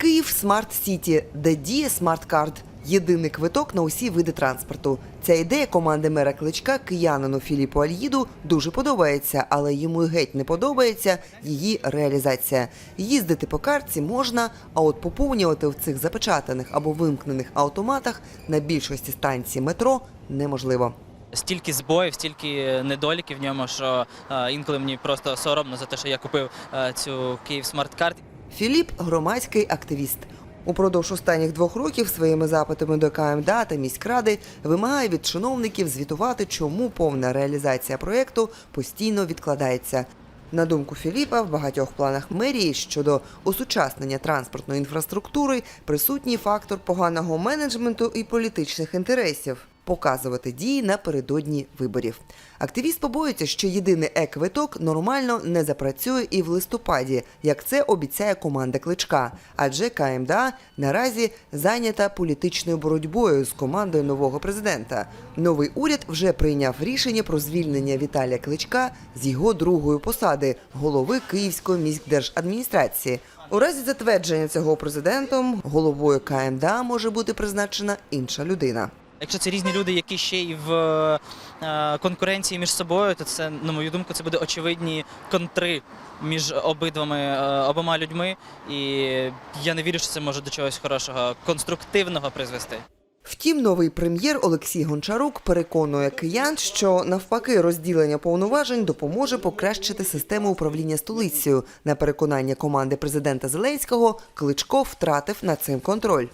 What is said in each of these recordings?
Київ Смарт Сіті, де діє смарт-карт. Єдиний квиток на усі види транспорту. Ця ідея команди мера кличка киянину Філіпу Альїду дуже подобається, але йому геть не подобається її реалізація. Їздити по картці можна, а от поповнювати в цих запечатаних або вимкнених автоматах на більшості станцій метро неможливо. Стільки збоїв, стільки недоліків в ньому, що е, інколи мені просто соромно за те, що я купив е, цю Київ смарт-карт. Філіп громадський активіст. Упродовж останніх двох років своїми запитами до КМДА та міськради вимагає від чиновників звітувати, чому повна реалізація проєкту постійно відкладається. На думку Філіпа, в багатьох планах мерії щодо осучаснення транспортної інфраструктури присутній фактор поганого менеджменту і політичних інтересів. Показувати дії напередодні виборів. Активіст побоюється, що єдиний е-квиток нормально не запрацює і в листопаді, як це обіцяє команда кличка. Адже КМДА наразі зайнята політичною боротьбою з командою нового президента. Новий уряд вже прийняв рішення про звільнення Віталія Кличка з його другої посади голови Київської міськдержадміністрації. У разі затвердження цього президентом головою КМДА може бути призначена інша людина. Якщо це різні люди, які ще й в е, конкуренції між собою, то це, на мою думку, це буде очевидні контри між обидвами е, обома людьми. І я не вірю, що це може до чогось хорошого, конструктивного призвести. Втім, новий прем'єр Олексій Гончарук переконує киян, що навпаки розділення повноважень допоможе покращити систему управління столицею. На переконання команди президента Зеленського Кличко втратив над цим контроль.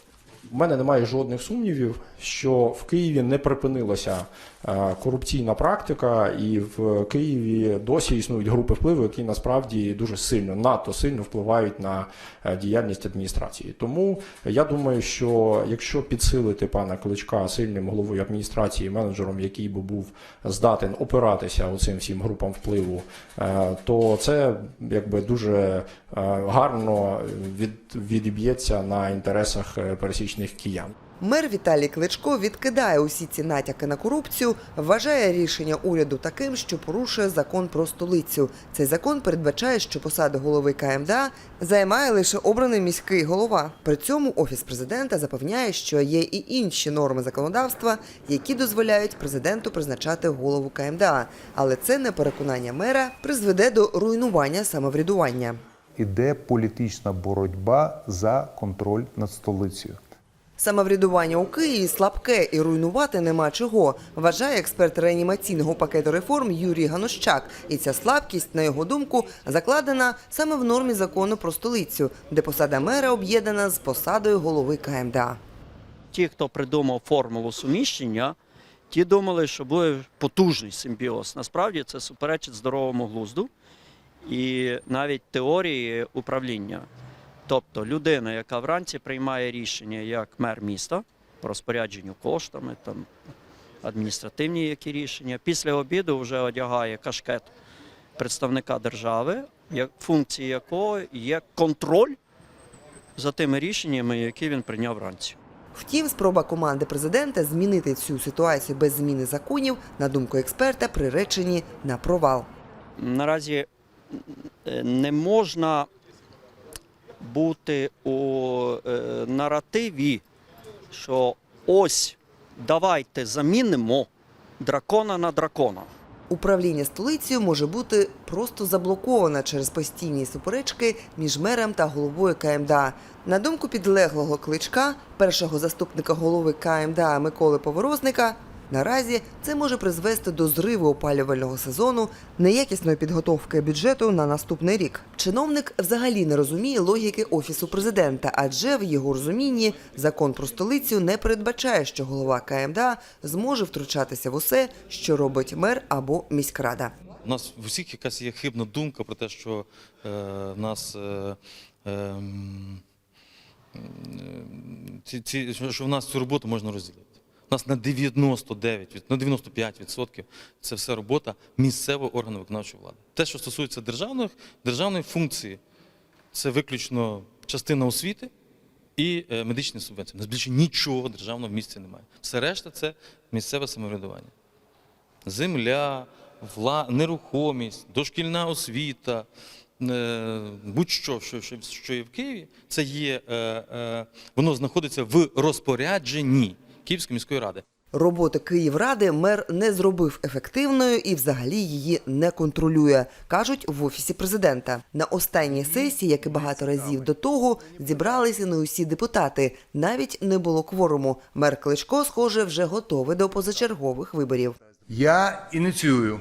У мене немає жодних сумнівів, що в Києві не припинилася е, корупційна практика, і в Києві досі існують групи впливу, які насправді дуже сильно, надто сильно впливають на е, діяльність адміністрації. Тому я думаю, що якщо підсилити пана Кличка сильним головою адміністрації, менеджером, який би був здатен опиратися оцим всім групам впливу, е, то це якби дуже е, гарно від, відіб'ється на інтересах е, пересічних киян. Мер Віталій Кличко відкидає усі ці натяки на корупцію, вважає рішення уряду таким, що порушує закон про столицю. Цей закон передбачає, що посаду голови КМДА займає лише обраний міський голова. При цьому офіс президента запевняє, що є і інші норми законодавства, які дозволяють президенту призначати голову КМДА. Але це не переконання мера призведе до руйнування самоврядування. Іде політична боротьба за контроль над столицею. Самоврядування у Києві слабке і руйнувати нема чого, вважає експерт реанімаційного пакету реформ Юрій Ганущак. І ця слабкість, на його думку, закладена саме в нормі закону про столицю, де посада мера об'єднана з посадою голови КМДА. ті, хто придумав формулу суміщення, ті думали, що буде потужний симбіоз. Насправді це суперечить здоровому глузду і навіть теорії управління. Тобто людина, яка вранці приймає рішення як мер міста по розпорядженню коштами, там адміністративні які рішення, після обіду вже одягає кашкет представника держави, функції якого є контроль за тими рішеннями, які він прийняв вранці. Втім, спроба команди президента змінити цю ситуацію без зміни законів, на думку експерта, приречені на провал. наразі е, не можна бути у е, наративі, що ось давайте замінимо дракона на дракона. Управління столицею може бути просто заблоковане через постійні суперечки між мером та головою КМДА. На думку підлеглого кличка, першого заступника голови КМДА Миколи Поворозника, наразі це може призвести до зриву опалювального сезону, неякісної підготовки бюджету на наступний рік. Чиновник взагалі не розуміє логіки офісу президента, адже в його розумінні закон про столицю не передбачає, що голова КМДА зможе втручатися в усе, що робить мер або міськрада. У нас в усіх якась є хибна думка про те, що е, в нас е, е, ці, ці, що в нас цю роботу можна розділити. У нас на 99, від- на 95% це все робота місцевого органу виконавчої влади. Те, що стосується державних, державної функції, це виключно частина освіти і е, медичні субвенції. У нас більше нічого державного в місті немає. Все решта це місцеве самоврядування земля, вла... нерухомість, дошкільна освіта, е, будь-що, що, що, що є в Києві, це є, е, воно знаходиться в розпорядженні Київської міської ради. Роботу Київради мер не зробив ефективною і взагалі її не контролює, кажуть в офісі президента. На останній сесії, як і багато разів до того, зібралися не усі депутати. Навіть не було кворуму. Мер Кличко, схоже, вже готовий до позачергових виборів. Я ініціюю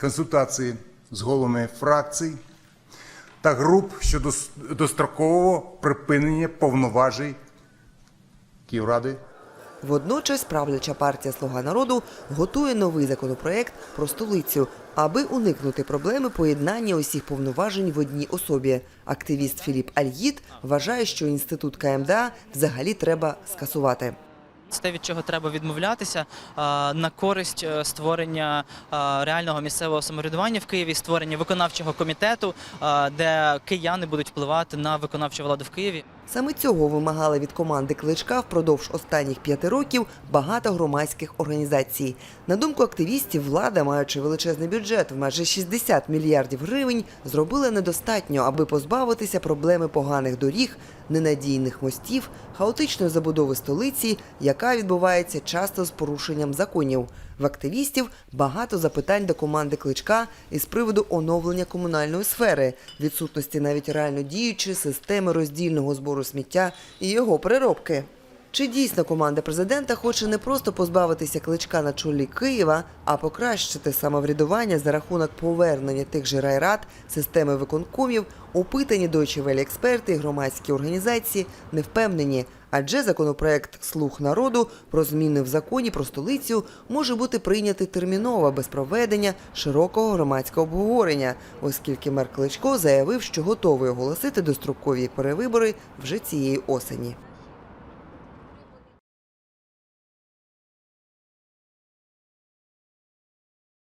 консультації з головами фракцій та груп щодо дострокового припинення повноважень Київради Водночас правляча партія Слуга народу готує новий законопроект про столицю, аби уникнути проблеми поєднання усіх повноважень в одній особі. Активіст Філіп Альїд вважає, що інститут КМДА взагалі треба скасувати. Це те, від чого треба відмовлятися на користь е, створення реального місцевого самоврядування в Києві, створення виконавчого комітету, де кияни будуть впливати на виконавчу владу в Києві. Саме цього вимагали від команди Кличка впродовж останніх п'яти років багато громадських організацій. На думку активістів, влада, маючи величезний бюджет в майже 60 мільярдів гривень, зробила недостатньо, аби позбавитися проблеми поганих доріг, ненадійних мостів, хаотичної забудови столиці, яка відбувається часто з порушенням законів. В активістів багато запитань до команди Кличка із приводу оновлення комунальної сфери, відсутності навіть реально діючої системи роздільного збору сміття і його переробки. Чи дійсно команда президента хоче не просто позбавитися кличка на чолі Києва, а покращити самоврядування за рахунок повернення тих же райрад, системи виконкомів, опитані Deutsche експерти і громадські організації не впевнені, адже законопроект Слуг народу про зміни в законі про столицю може бути прийнятий терміново без проведення широкого громадського обговорення, оскільки мер Кличко заявив, що готовий оголосити дострокові перевибори вже цієї осені.